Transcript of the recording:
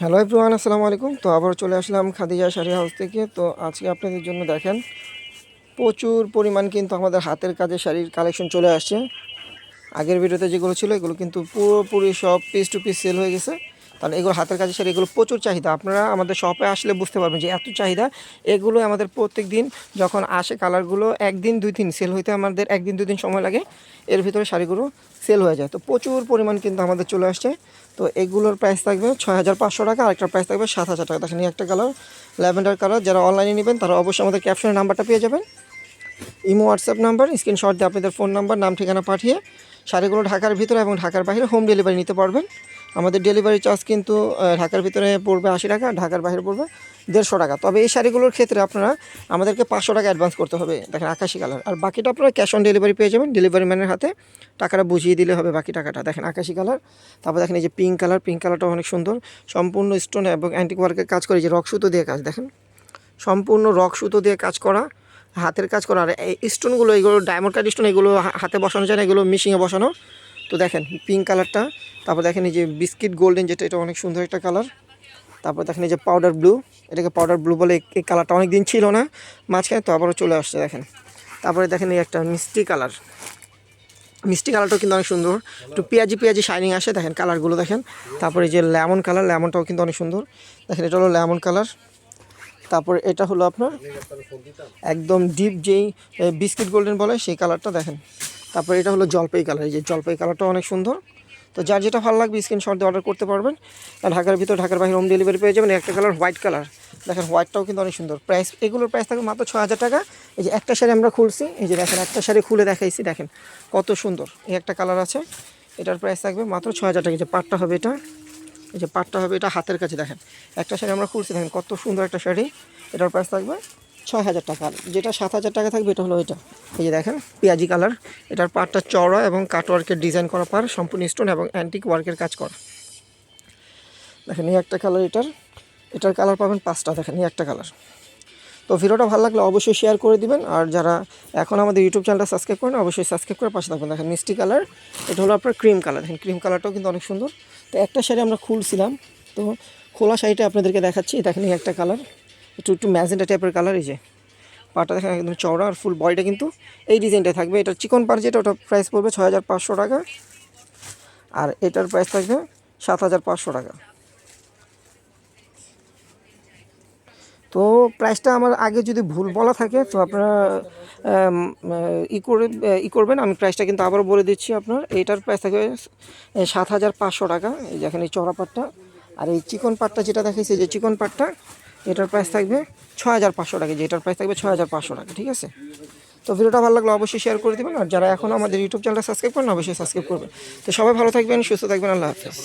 Hello everyone আসসালামু আলাইকুম। তো আবার চলে আসলাম খাদিজা শাড়ি হাউস থেকে। তো আজকে আপনাদের জন্য দেখেন, প্রচুর পরিমাণ কিন্তু আমাদের হাতের কাজে শাড়ির কালেকশন চলে আসছে। আগের ভিডিওতে যেগুলো ছিল, এগুলো কিন্তু পুরোপুরি সব পিস টু পিস সেল হয়ে গেছে। কারণ এগুলো হাতের কাজে শাড়ি, এগুলো প্রচুর চাহিদা। আপনারা আমাদের শপে আসলে বুঝতে পারবেন যে এত চাহিদা এগুলো আমাদের প্রত্যেক দিন যখন আসে কালারগুলো, একদিন, দুই দিন সেল হইতে আমাদের একদিন, দুই দিন সময় লাগে, এর ভিতরে শাড়িগুলো সেল হয়ে যায়। তো প্রচুর পরিমাণ কিন্তু আমাদের চলে আসছে। তো এগুলোর প্রাইস থাকবে ছয় হাজার পাঁচশো টাকা, আরেকটা প্রাইস থাকবে সাত হাজার টাকা। দেখেন একটা কালার ল্যাভেন্ডার কালার যারা অনলাইনে নেবেন তারা অবশ্যই আমাদের ক্যাপশনের নাম্বারটা পেয়ে যাবেন। ইমো হোয়াটসঅ্যাপ নাম্বার স্ক্রিনশট দিয়ে আপনাদের ফোন নাম্বার নাম, ঠিকানা পাঠিয়ে শাড়িগুলো ঢাকার ভিতরে এবং ঢাকার বাইরে হোম ডেলিভারি নিতে পারবেন। আমাদের ডেলিভারি চার্জ কিন্তু ঢাকার ভিতরে পড়বে আশি টাকা, ঢাকার বাইরে পড়বে দেড়শো টাকা। তবে এই শাড়িগুলোর ক্ষেত্রে আপনারা আমাদেরকে পাঁচশো টাকা অ্যাডভান্স করতে হবে, দেখেন আকাশি কালার আর বাকিটা আপনারা ক্যাশ অন ডেলিভারি পেয়ে যাবেন ডেলিভারি ম্যানের হাতে টাকাটা বুঝিয়ে দিলে হবে বাকি টাকাটা। দেখেন আকাশি কালার তারপর দেখেন এই যে পিঙ্ক কালার পিঙ্ক কালারটা অনেক সুন্দর। সম্পূর্ণ স্টোন এবং অ্যান্টিক ওয়ার্কের কাজ করে যে রক সুতো দিয়ে কাজ, দেখেন। সম্পূর্ণ রক সুতো দিয়ে কাজ করা, হাতের কাজ করা। আর এই স্টোনগুলো এগুলো ডায়মন্ড কাট স্টোন এগুলো হাতে বসানো যায় না, এগুলো মিশিংয়ে বসানো। তো দেখেন পিঙ্ক কালারটা তারপর দেখেন এই যে বিস্কিট গোল্ডেন যেটা, এটা অনেক সুন্দর একটা কালার তারপর দেখেন এই যে পাউডার ব্লু এটাকে পাউডার ব্লু বলে এই- কালারটা অনেক দিন ছিল না, মাঝখানে তো আবারও চলে আসছে, দেখেন। তারপরে দেখেন এই একটা মিষ্টি কালার মিষ্টি কালারটাও কিন্তু অনেক সুন্দর। একটু পেঁয়াজি পেঁয়াজি শাইনিং আসে, দেখেন কালারগুলো দেখেন। তারপরে যে লেমন কালার লেমনটাও কিন্তু অনেক সুন্দর। দেখেন, এটা হলো লেমন কালার তারপর এটা হলো আপনার একদম ডিপ যেই বিস্কিট গোল্ডেন বলে, সেই কালারটা দেখেন। তারপর এটা হলো জলপাই কালার, এই যে জলপাই কালারটা অনেক সুন্দর। তো যার যেটা ভালো লাগবে স্ক্রিনশট দিয়ে অর্ডার করতে পারবেন। আর ঢাকার ভিতর, ঢাকার বাইরে হোম ডেলিভারি পেয়ে যাবেন। একটা কালার হোয়াইট কালার দেখেন হোয়াইটটাও কিন্তু অনেক সুন্দর। প্রাইস এগুলোর প্রাইস থাকবে মাত্র ছ হাজার টাকা। এই যে একটা শাড়ি আমরা খুলছি। এই যে দেখেন, একটা শাড়ি খুলে দেখাইছি। দেখেন কত সুন্দর। এই একটা কালার আছে। এটার প্রাইস থাকবে মাত্র ছ হাজার টাকা। এই যে পাটটা হবে এটা। এই যে পাটটা হবে এটা হাতের কাছে। দেখেন, একটা শাড়ি আমরা খুলছি। দেখেন কত সুন্দর একটা শাড়ি। এটার প্রাইস থাকবে ছয় হাজার টাকা। যেটা সাত হাজার টাকা থাকবে, এটা হলো এটা। এই যে দেখেন, পেঁয়াজি কালার। এটার পাটটা চড়া এবং কাটওয়ার্কের ডিজাইন করা পার, সম্পূর্ণ স্টোন এবং অ্যান্টিক ওয়ার্কের কাজ করা। দেখেন, এই একটা কালার এটার। এটার কালার পাবেন পাঁচটা, দেখেন, এই একটা কালার। তো ভিডিওটা ভালো লাগলে অবশ্যই শেয়ার করে দিবেন। আর যারা এখন আমাদের ইউটিউব চ্যানেলটা সাবস্ক্রাইব করেন, অবশ্যই সাবস্ক্রাইব করে পাশে থাকবেন। দেখেন, মিষ্টি কালার। এটা হলো আপনার ক্রিম কালার দেখেন ক্রিম কালারটাও কিন্তু অনেক সুন্দর। তো একটা শাড়ি আমরা খুলছিলাম। তো খোলা শাড়িটা আপনাদেরকে দেখাচ্ছি। দেখেন একটা কালার। একটু একটু ম্যাজেন্টা টাইপের কালার এই যে। পাটা দেখেন একদম চওড়া আর ফুল বডিটা কিন্তু এই ডিজাইনটাই থাকবে। এটা চিকন পার যেটা, ওটা প্রাইস পড়বে ছয় হাজার পাঁচশো টাকা। আর এটার প্রাইস থাকবে সাত হাজার পাঁচশো টাকা। তো প্রাইসটা আমার আগে যদি ভুল বলা থাকে, তো আপনারা ই করে ই করবেন। আমি প্রাইসটা কিন্তু আবারও বলে দিচ্ছি আপনার। এটার প্রাইস থাকবে সাত হাজার পাঁচশো টাকা। এই যেখানে এই চড়া পাটটা। আর এই চিকন পাটটা যেটা দেখাইছে, যে চিকন পাটটা এটার প্রাইস থাকবে ছয় হাজার পাঁচশো টাকা। যেটার প্রাইস থাকবে ছয় হাজার পাঁচশো টাকা, ঠিক আছে? তো ভিডিওটা ভালো লাগলে অবশ্যই শেয়ার করে দেবেন। আর যারা এখনও আমাদের ইউটিউব চ্যানেলটা সাবস্ক্রাইব করেন, অবশ্যই সাবস্ক্রাইব করবেন। তো সবাই ভালো থাকবেন, সুস্থ থাকবেন, আল্লাহ হাফিজ।